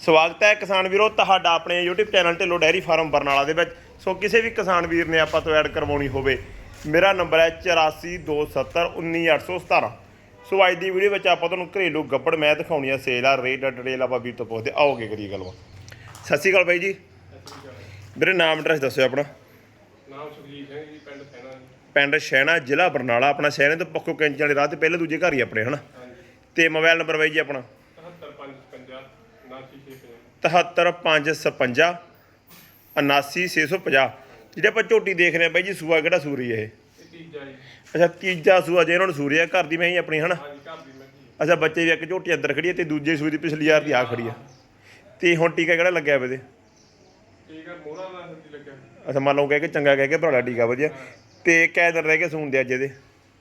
ਸਵਾਗਤ ਹੈ ਕਿਸਾਨ ਵੀਰੋ ਤੁਹਾਡਾ ਆਪਣੇ YouTube channel Dhillon dairy farm Barnala ਦੇ ਵਿੱਚ। ਸੋ ਕਿਸੇ ਵੀ ਕਿਸਾਨ ਵੀਰ ਨੇ ਆਪਾਂ ਤੋਂ ਐਡ ਕਰਵਾਉਣੀ ਹੋਵੇ ਮੇਰਾ ਨੰਬਰ ਹੈ 8427191817 ਸੋ ਅੱਜ ਦੀ ਵੀਡੀਓ ਵਿੱਚ ਆਪਾਂ ਤੁਹਾਨੂੰ ਘਰੇਲੂ ਗੱਬੜ ਮੈਂ ਦਿਖਾਉਣੀ ਆ ਸੇਲ ਆ ਰੇਟ ਡਿਟੇਲ ਆਪਾਂ ਵੀਰ ਤੋਂ ਪੁੱਛਦੇ ਆਓਗੇ ਕਰੀਏ ਗੱਲਬਾਤ। ਸਤਿ ਸ਼੍ਰੀ ਅਕਾਲ ਬਾਈ ਜੀ। ਵੀਰੇ ਨਾਮ ਐਡਰੈਸ ਦੱਸਿਓ ਆਪਣਾ। ਨਾਮ ਸੁਖਜੀਤ ਸਿੰਘ ਜੀ ਪਿੰਡ ਸੈਣਾ ਪਿੰਡ ਜ਼ਿਲ੍ਹਾ ਬਰਨਾਲਾ ਆਪਣਾ ਸ਼ਹਿਣੇ ਤੋਂ ਪੱਕੋ ਕੈਂਚੀ ਵਾਲੇ ਰਾਹ ਤੇ ਪਹਿਲੇ ਦੂਜੇ ਘਰ ਹੀ ਆਪਣੇ ਹਨਾ? ਤੇ ਮੋਬਾਈਲ ਨੰਬਰ ਬਾਈ ਜੀ ਆਪਣਾ? 77550 99650 77555 79650 ਜਿਹੜੇ ਆਪਾਂ ਝੋਟੀ ਦੇਖ ਰਹੇ ਆ ਬਾਈ ਜੀ ਸੂਆ ਕਿਹੜਾ ਸੂਰੀ ਇਹ? ਇਹ ਤੀਜਾ ਜੀ। ਅੱਛਾ ਤੀਜਾ ਸੂਆ ਜੇ ਇਹਨਾਂ ਨੂੰ ਸੂਰੀ ਆ ਘਰ ਦੀ ਮੈਂ ਹੀ ਆਪਣੀ ਹਨਾ? ਹਾਂਜੀ ਘਰ ਦੀ ਅੱਛਾ ਬੱਚੇ ਦੀ ਇੱਕ ਝੋਟੀ ਅੰਦਰ ਖੜੀ ਹੈ ਤੇ ਦੂਜੇ ਸੂਈ ਦੀ ਪਿਛਲੀ ਯਾਰ ਦੀ ਆ ਖੜੀ ਆ ਤੇ ਹੁਣ ਟੀਕਾ ਕਿਹੜਾ ਲੱਗਿਆ ਵੇ ਮੋਹਰਾ ਲੱਗਿਆ। ਅੱਛਾ ਮੰਨ ਲਓ ਕਹਿ ਕੇ ਚੰਗਾ ਕਹਿ ਕੇ ਭਰਾੜਾ ਟੀਕਾ ਵਧੀਆ। ਤੇ ਕੈ ਦਿਨ ਰਹਿ ਗਏ ਸੂਣ ਦੇ ਅੱਜ ਇਹਦੇ? ਦੇ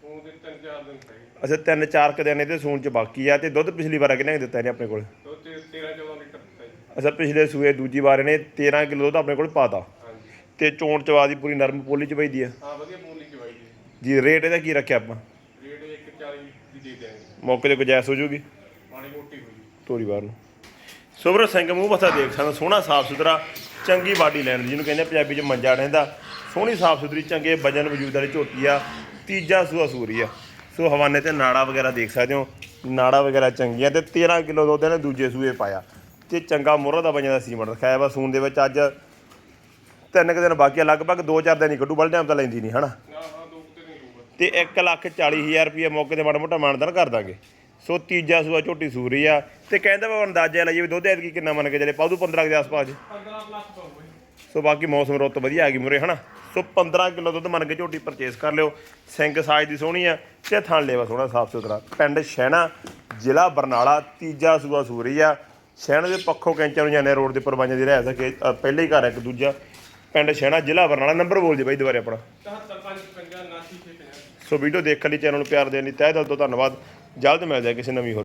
ਦਿਨ ਗਏ। ਅੱਛਾ ਤਿੰਨ ਚਾਰ ਕੁ ਦਿਨ ਇਹਦੇ ਸੂਣ ਚ ਬਾਕੀ ਆ ਤੇ ਦੁੱਧ ਪਿਛਲੀ ਵਾਰ ਕਿੰਨੇ ਕੁ ਦਿੱਤਾ ਇਹਨੇ ਆਪਣੇ ਕੋਲ? ਦੋ 13 14 ਲੀਟਰ ਦਿੱਤਾ ਜੀ। ਅੱਛਾ ਪਿਛਲੇ ਸੂਏ ਦੂਜੀ ਵਾਰ ਇਹਨੇ 13 ਕਿਲੋ ਦੁੱਧ ਆਪਣੇ ਕੋਲ ਪਾਤਾ। ਹਾਂਜੀ। ਤੇ ਚੋਣ ਚਵਾ ਦੀ ਪੂਰੀ ਨਰਮ ਪੋਲੀ ਚ ਪਈਦੀ ਆ? ਹਾਂ ਵਧੀਆ ਬੋਲੀ ਚਵਾਈ ਜੀ ਜੀ ਰੇਟ ਇਹਦਾ ਕੀ ਰੱਖਿਆ ਆਪਾਂ? ਰੇਟ 140 ਦੀ ਦੇ ਦਿਆਂਗੇ। ਮੌਕੇ ਤੇ ਗੁਜਾਇਸ਼ ਹੋ ਜੂਗੀ? ਮਾੜੀ ਮੋਟੀ ਹੋਈ ਤੋਰੀ ਬਾਹਰ ਨੂੰ। ਸੁਬਰ ਸਿੰਘ ਮੂੰਹ ਮੱਥਾ ਦੇਖ ਸਕਦਾ ਸੋਹਣਾ ਸਾਫ਼ ਸੁਥਰਾ ਚੰਗੀ ਬਾਡੀ ਲੈਣ ਜਿਹਨੂੰ ਕਹਿੰਦੇ ਆ ਪੰਜਾਬੀ ਚ ਮੰਜਾ ਰਹਿੰਦਾ। ਸੋਹਣੀ ਸਾਫ਼ ਸੁਥਰੀ ਚੰਗੇ ਵਜਨ ਵਜੂਦ ਵਾਲੀ ਝੋਟੀ ਆ ਤੀਜਾ ਸੂਆ ਸੂਰੀ ਆ। ਸੋ ਹਵਾਨੇ ਤੇ ਨਾੜਾ ਵਗੈਰਾ ਦੇਖ ਸਕਦੇ ਹੋ। ਨਾੜਾ ਵਗੈਰਾ ਚੰਗੀਆਂ ਤੇ 13 ਕਿਲੋ ਦੁੱਧ ਇਹਨੇ ਦੂਜੇ ਸੂਏ ਪਾਇਆ। ਤੇ ਚੰਗਾ ਮੁਰਰਾ ਦਾ ਵਜਨ ਦਾ ਸੀਮਟ ਰਖਾਇਆ ਵਾ। ਸੂਨ ਦੇ ਵਿੱਚ ਅੱਜ ਤਿੰਨ ਕੁ ਦਿਨ ਬਾਕੀ ਆ ਲਗਭਗ 2-4 ਦਿਨ ਹੀ ਕੱਢੂ। ਬਲ ਟਾਈਮ ਤਾਂ ਲੈਂਦੀ ਨਹੀਂ ਹਨਾ? ਤੇ ਨਹੀਂ ਹੋਊਗਾ ਤੇ 1 ਲੱਖ 40 ਹਜ਼ਾਰ ਰੁਪਏ ਮੌਕੇ ਤੇ ਮਾੜਾ ਮੋਟਾ ਮਾਨਦਾਨ ਕਰ ਦਾਂਗੇ। ਸੋ ਤੀਜਾ ਸੂਆ ਝੋਟੀ ਸੂਰੀ ਆ। ਤੇ ਕਹਿੰਦਾ ਵਾ ਅੰਦਾਜ਼ਾ ਲਾਈਏ ਵੀ ਦੁੱਧ ਐਤਕੀ ਕਿੰਨਾ ਮੰਨ ਕੇ ਚਲੇ। ਪਾਉ 15 ਦੇ ਆਸ-ਪਾਸ। 15 ਪਲੱਸ ਜੀ। ਸੋ ਬਾਕੀ ਮੌਸਮ ਰੁੱਤ ਵਧੀਆ ਆ ਗਈ ਮੁਰੇ ਹਨਾ? ਸੋ 15 ਕਿਲੋ ਦੁੱਧ ਮੰਨ ਕੇ ਝੋਟੀ ਪਰਚੇਸ ਕਰ ਲਿਓ। ਸਿੰਘ ਸਾਈਜ਼ ਦੀ ਸੋਹਣੀ ਆ ਤੇ ਥਣ ਲੇਵਾ ਸੋਹਣਾ, ਸਾਫ਼ ਸੁਥਰਾ। ਪਿੰਡ ਸ਼ਹਿਣਾ, ਜ਼ਿਲ੍ਹਾ ਬਰਨਾਲਾ, ਤੀਜਾ ਸੂਆ ਸੂਰੀ ਆ। ਸ਼ਹਿਣਾ ਦੇ ਪੱਖੋਂ ਕੈਂਚਾਂ ਨੂੰ ਜਾਂਦੇ ਰੋਡ ਦੇ ਉੱਪਰ ਪਰਵਾਈਆਂ ਦੀ ਰਹਿ ਸਕੇ। ਪਹਿਲੇ ਹੀ ਘਰ ਆ ਇੱਕ ਦੂਜਾ। ਪਿੰਡ ਸ਼ਹਿਣਾ, ਜ਼ਿਲ੍ਹਾ ਬਰਨਾਲਾ, ਨੰਬਰ ਬੋਲ ਜੀ ਬਾਈ ਦੁਬਾਰੇ ਆਪਣਾ। 77550 99650 ਸੋ ਵੀਡੀਓ ਦੇਖਣ ਲਈ ਚੈਨਲ ਨੂੰ ਪਿਆਰ ਦੇਣ ਲਈ ਤਹਿ ਦਿਲ ਤੋਂ ਧੰਨਵਾਦ। ਜਲਦ ਮਿਲਦੇ ਹਾਂ ਕਿਸੇ ਨਵੀਂ ਹੋਰ